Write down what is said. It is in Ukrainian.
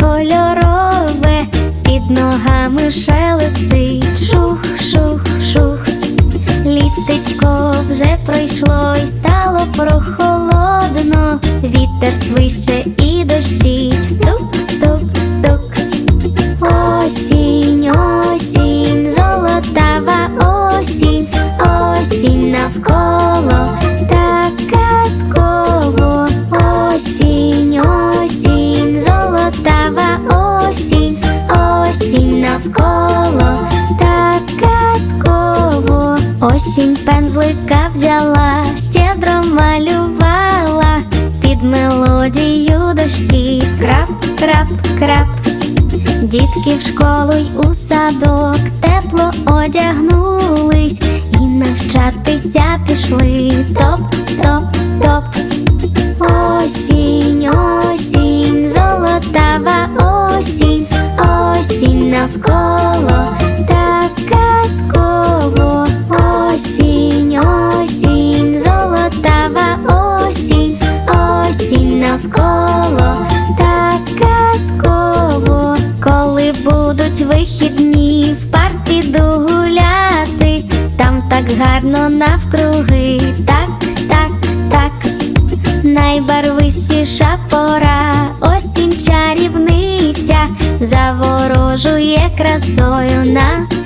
Кольорове під ногами шелестить шух, шух, шух. Літечко вже пройшло й стало прохолодно, вітер свище і дощить. Пензлика взяла, щедро малювала під мелодію дощі. Крап, крап, крап. Дітки в школу й у садок тепло одягнулись і навчатися пішли. Топ, топ, топ. Гарно навкруги, так, так, так. Найбарвистіша пора, осінь чарівниця, заворожує красою нас